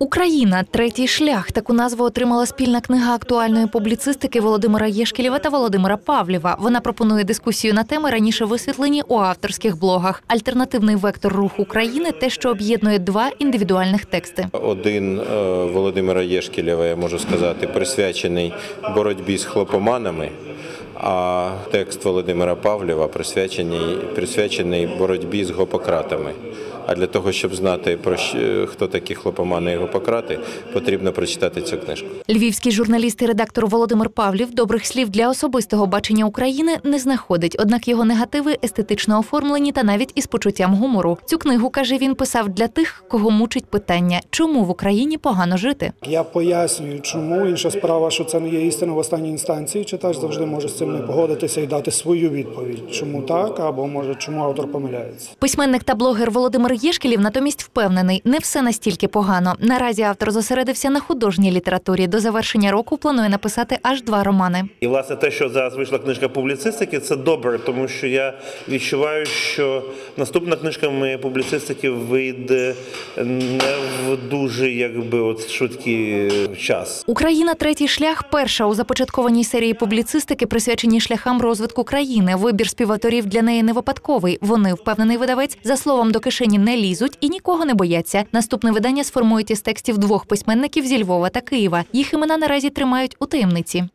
Україна третій шлях. Таку назву отримала спільна книга актуальної публіцистики Володимира Єшкілєва та Володимира Павлєва. Вона пропонує дискусію на теми раніше висвітлені у авторських блогах. Альтернативний вектор руху України те, що об'єднує два індивідуальних тексти. Один е, Володимира Єшкілєва, я можу сказати, присвячений боротьбі з хлопоманами. А текст Володимира Павлєва присвячений, присвячений боротьбі з гопократами. А для того, щоб знати про хто такі хлопомани і гопократи, потрібно прочитати цю книжку. Львівський журналіст і редактор Володимир Павлів добрих слів для особистого бачення України не знаходить, однак його негативи естетично оформлені та навіть із почуттям гумору. Цю книгу каже він писав для тих, кого мучить питання, чому в Україні погано жити. Я пояснюю, чому інша справа, що це не є істина в останній інстанції. Читач завжди може з цим не погодитися і дати свою відповідь, чому так, або може чому автор помиляється. Письменник та блогер Володимир Єшкілів натомість впевнений, не все настільки погано. Наразі автор зосередився на художній літературі. До завершення року планує написати аж два романи. І власне те, що зараз вийшла книжка публіцистики, це добре, тому що я відчуваю, що наступна книжка моєї публіцистики вийде не в дуже якби от швидкий час. Україна третій шлях перша у започаткованій серії публіцистики, присвяченій шляхам розвитку країни. Вибір співаторів для неї не випадковий. Вони, впевнений видавець, за словом до кишені не лізуть і нікого не бояться. Наступне видання сформують із текстів двох письменників зі Львова та Києва. Їх імена наразі тримають у таємниці.